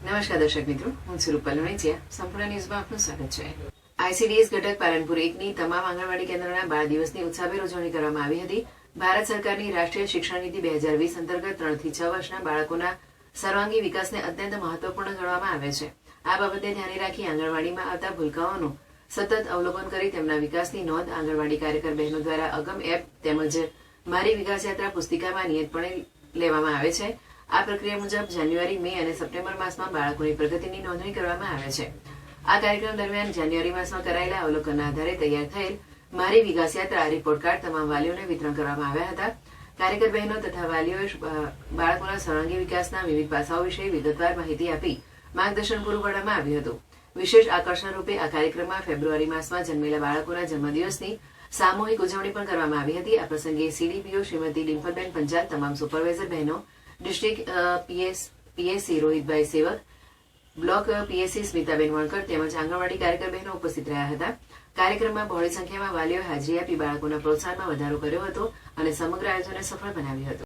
નમસ્કાર દર્શક મિત્રો, હું છું રૂપલ સંપૂર્ણ ન્યૂઝમાં આપનું સ્વાગત છે. આઈસીડીએસ ઘટક પાલનપુર એકની તમામ આંગણવાડી કેન્દ્રના બાળ દિવસની ઉત્સાહભેર ઉજવણી કરવામાં આવી હતી. ભારત સરકારની રાષ્ટ્રીય શિક્ષણ નીતિ બે હજાર વીસ અંતર્ગત ત્રણથી છ વર્ષના બાળકોના સર્વાંગી વિકાસને અત્યંત મહત્વપૂર્ણ ગણવામાં આવે છે. આ બાબતે ધ્યાને રાખી આંગણવાડીમાં આવતા ભૂલકાઓનું સતત અવલોકન કરી તેમના વિકાસની નોંધ આંગણવાડી કાર્યકર બહેનો દ્વારા અગમ એપ તેમજ મારી વિકાસ યાત્રા પુસ્તિકામાં નિયતપણે લેવામાં આવે છે. આ પ્રક્રિયા મુજબ જાન્યુઆરી, મે અને સપ્ટેમ્બર માસમાં બાળકોની પ્રગતિની નોંધણી કરવામાં આવે છે. આ કાર્યક્રમ દરમિયાન જાન્યુઆરી માસમાં કરાયેલા અવલોકનના આધારે તૈયાર થયેલ મારી વિકાસ યાત્રા રિપોર્ટ કાર્ડ તમામ વાલીઓને વિતરણ કરવામાં આવ્યા હતા. કાર્યકર બહેનો તથા વાલીઓએ બાળકોના સર્વાંગી વિકાસના વિવિધ પાસાઓ વિશે વિગતવાર માહિતી આપી માર્ગદર્શન પૂરું પાડવામાં આવ્યું હતું. વિશેષ આકર્ષણ રૂપે આ કાર્યક્રમમાં ફેબ્રુઆરી માસમાં જન્મેલા બાળકોના જન્મદિવસની સામૂહિક ઉજવણી પણ કરવામાં આવી હતી. આ પ્રસંગે સીડીપીઓ શ્રીમતી ડિમ્પલબેન પંચાલ તમામ સુપરવાઇઝર બહેનો ડિસ્ટ્રિક્ટ પીએસ પીએસસી રોહિતભાઈ સેવક બ્લોક પીએસસી સ્મિતાબેન વણકર તેમજ આંગણવાડી કાર્યકર બહેનો ઉપસ્થિત રહ્યા હતા. કાર્યક્રમમાં બહોળી સંખ્યામાં વાલીઓએ હાજરી આપી બાળકોના પ્રોત્સાહનમાં વધારો કર્યો હતો અને સમગ્ર આયોજનને સફળ બનાવ્યું હતું.